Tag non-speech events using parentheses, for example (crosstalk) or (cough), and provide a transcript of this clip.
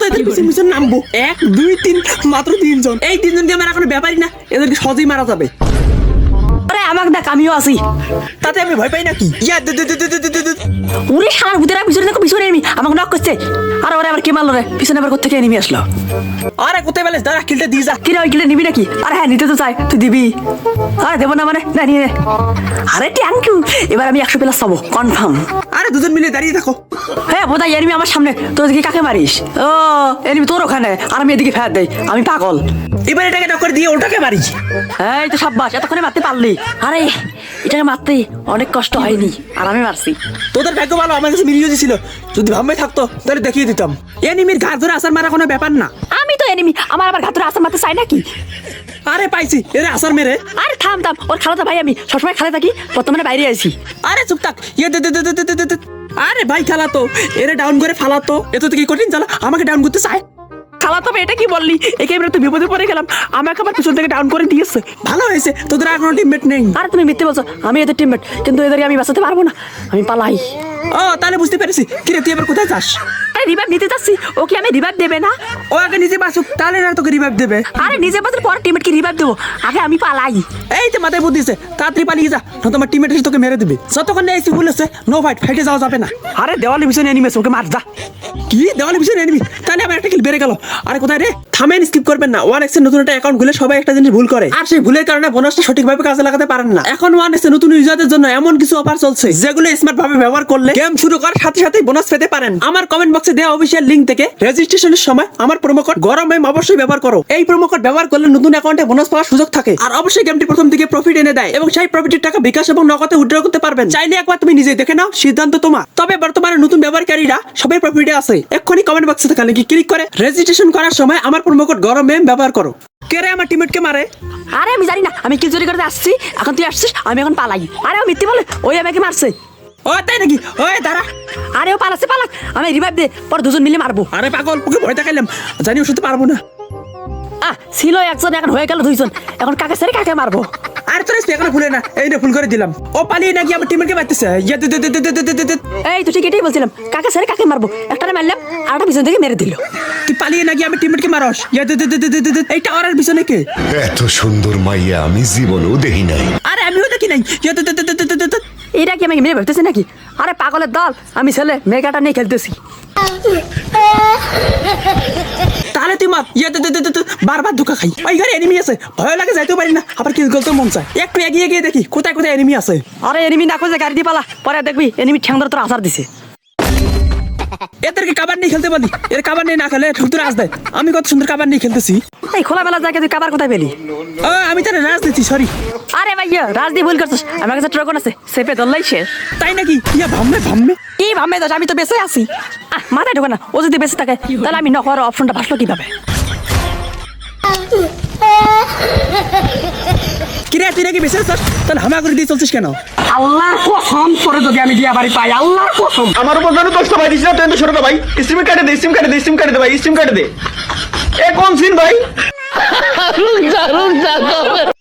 তো এদের পিছনে পিছনে নামবো। এক দুই তিন মাত্র তিনজন। এই তিনজনকে আমার এখন ব্যাপারই না এদেরকে সহজেই মারা যাবে। আরে আমাকে দেখ আমিও আছি। তাতে আমি ভয় পাই নাকি? ইয়া দে দে দে দে দে দে দে। উনি সারা ভূতেরা পিছনে দেখো পিছনে এনিমি। আমাকে নক করছে। আরে ওরে আবার কে মারলো রে? পিছনে আবার কোথেকে এনিমি আসলো? আরে কোথায় দাঁড়া কিলটা দিয়ে যা। কিরে ওই নিবি নাকি? আরে হ্যাঁ নিতে তো চাই তুই দিবি। আরে দেবো না মানে? না নিয়ে আরে থ্যাংক ইউ এবার আমি একশো প্লাস পাবো কনফার্ম আরে দুজন মিলে দাঁড়িয়ে থাকো। হ্যাঁ বোধহয় এনিমি আমার সামনে। তোর দিকে কাকে মারিস? ও এনিমি তোর ওখানে। আর আমি এদিকে ফের দেই। আমি পাগল। এবার এটাকে টক্কর দিয়ে ওটাকে মারি এই তো সাব্বাস এতক্ষণে মারতে পারলি। আরে এটাকে মারতে অনেক কষ্ট হয়নি। আর আমি মারছি। তোদের ভাগ্য ভালো আমার কাছে মিলিয়ে ছিল যদি ভাম্বাই থাকতো তাহলে দেখিয়ে দিতাম। এনিমির ঘাড় ধরে আসার মারা কোনো ব্যাপার না। আমি তো এনিমি আমার আবার ঘাড় ধরে আসার মারতে চাই নাকি? আরে পাইছি এরে আসার মেরে। আরে থাম থাম ওর খালাতো ভাই আমি সবসময় খালে থাকি বর্তমানে বাইরে আছি। আরে চুপ থাক ইয়ে দে দে দে দে দে আরে ভাই খালাতো এরে ডাউন করে ফালাতো। এত তো কি কঠিন চালা আমাকে ডাউন করতে চায়। খালাতো ভাই এটা কি বললি? একে এবার তো বিপদে পড়ে গেলাম। আমাকে আবার পিছন থেকে ডাউন করে দিয়েছে। ভালো হয়েছে তোদের আর কোনো টিমমেট নেই। আরে তুমি মিথ্যে বলছো আমি এদের টিমমেট কিন্তু এদেরকে আমি বাঁচাতে পারব না। আমি পালাই। ও তাহলে বুঝতে পেরেছি। কিরে তুই এবার কোথায় যাস? আরে রিভাইভ নিতে যাচ্ছি। ওকে আমি রিভাইভ দেবে না? ও আগে নিজে বাসুক তাহলে না তোকে রিভাইভ দেবে। আরে নিজে বাঁচার পর টিমমেটকে রিভাইভ দেবো। আগে আমি পালাই। এই তো মাথায় বুদ্ধি আছে তাড়াতাড়ি পালিয়ে যা না তোমার টিমমেট এসে তোকে মেরে দিবে। যতক্ষণ না এসে বলেছে নো ফাইট ফাইটে যাওয়া যাবে না। আরে দেওয়ালে পিছনে এনিমেছে ওকে মার যা। কি? দেওয়ালে পিছনে এনিমি তাহলে আমার একটা কিল বেড়ে গেল। আরে কোথায় রে? থামেন স্কিপ করবেন না। ওয়ান এক্সের নতুন একটা অ্যাকাউন্ট খুলে সবাই একটা জিনিস ভুল করে। আর সেই ভুলের কারণে বোনাসটা সঠিকভাবে কাজে লাগাতে পারেন না। এখন ওয়ান এক্সের নতুন ইউজারদের জন্য এমন কিছু অফার চলছে যেগুলো স্মার্ট ভাবে ব্যবহার করলে গেম শুরু করার সাথে সাথে বোনাস পেতে পারেন। আমার কমেন্ট বক্সে দেওয়া অফিসিয়াল লিংক থেকে রেজিস্ট্রেশনের সময় আমার প্রোমো কোড গরম এম অবশ্যই ব্যবহার করো। এই প্রোমো কোড ব্যবহার করলে নতুন অ্যাকাউন্টে বোনাস পাওয়ার সুযোগ থাকে। আর অবশ্যই গেমটি প্রথম দিকে প্রফিট এনে দেয় এবং সেই প্রফিটের টাকা বিকাশ এবং নগদে উইথড্র করতে পারবেন। চাইলে একবার তুমি নিজে দেখে নাও সিদ্ধান্ত তোমার। তবে বর্তমানে নতুন ব্যবহারকারীরা সবাই প্রফিটে আছে। এক্ষুনি কমেন্ট বক্সে থাকা লিঙ্কে ক্লিক করে? রেজিস্ট্রেশন করার সময় আমার প্রোমো কোড গরম এম ব্যবহার করো। কে রে আমার টিমমেটকে মারে? আরে আমি জানি না আমি কি চুরি করতে আসছি এখন তুই আসছিস আমি এখন পালাই। আরে ও মিথ্যে বলে ওই আমাকে মারছে। ও তাই নাকি? ওই দাঁড়া। আরে ও পালাচ্ছে পালাক। আমি রিভাইভ দে পর দুজন মিলে মারবো। আরে পাগল ওকে ভয় দেখাইলাম। জানি সাথে পারব না। আহ ছিল একজন এখন হয়ে গেল দুইজন। এখন কাকে সারে কাকে মারবো? আর তোর স্প্রে ভুলে না এই রে করে দিলাম ও পালিয়ে নাকি আমার টিমের কে মারতেছে এই তো ঠিক এটাই বলছিলাম কাকে স্যার কাকে মারবো একটা মারলাম আরেকটা পিছন থেকে মেরে দিল তুই পালিয়ে নাকি আমার টিমমেটকে মারস এইটা ওরার পিছনে কে এত সুন্দর মাইয়া আমি জীবনেও দেখি নাই আর আমিও দেখি নাই এরা কি আমাকে মেরে ভাবতেছে নাকি আরে পাগলের দল আমি ছেলে মেগাটা নিয়ে খেলতেছি। তাহলে তুই মার ইয়া। বারবার ধোকা খাই। ওই ঘরে এনিমি আছে ভয় লাগে যাইতেও পারি না আবার কি গলতে মন চায়। একটু এগিয়ে গিয়ে দেখি কোথায় কোথায় এনিমি আছে। আরে এনিমি না খুঁজে গাড়ি দিয়ে পালা পরে দেখবি এনিমি ঠ্যাং ধরে তোর আসার দিছে। এদেরকে কাবার নিয়ে খেলতে বলি এর কাবার নিয়ে না খেলে ঠুকতুর আস দেয়। আমি কত সুন্দর কাবার নিয়ে খেলতেছি। এই খোলামেলা জায়গায় তুই কাবার কোথায় পেলি? ও আমি তাহলে দিচ্ছি সরি আরে ভাই ভাইয়া রাজদি ভুল করছিস। আমার কাছে ট্রকন আছে সেপে ধরলাই শেষ। তাই নাকি? ইয়া ভামবে ভামবে কি ভাবে দোষ আমি তো বেঁচে আছি। আহ মাথায় ঢোকে না ও যদি বেঁচে থাকে তাহলে আমি নকর অপশনটা ভাসলো কীভাবে? (laughs) কিরে তুই নাকি বেঁচে আছিস? তাহলে হামা করে দিয়ে চলছিস কেন? আল্লাহর কসম তোরে যদি আমি বিয়া বাড়ি পাই আল্লাহর কসম। আমার উপর জানো দশটা ভাই দিস না? তুই সরো ভাই। সিম কাটে দে সিম কাটে দে সিম কাটে দে ভাই সিম কাটে দে। এ কোন সিন ভাই? (laughs)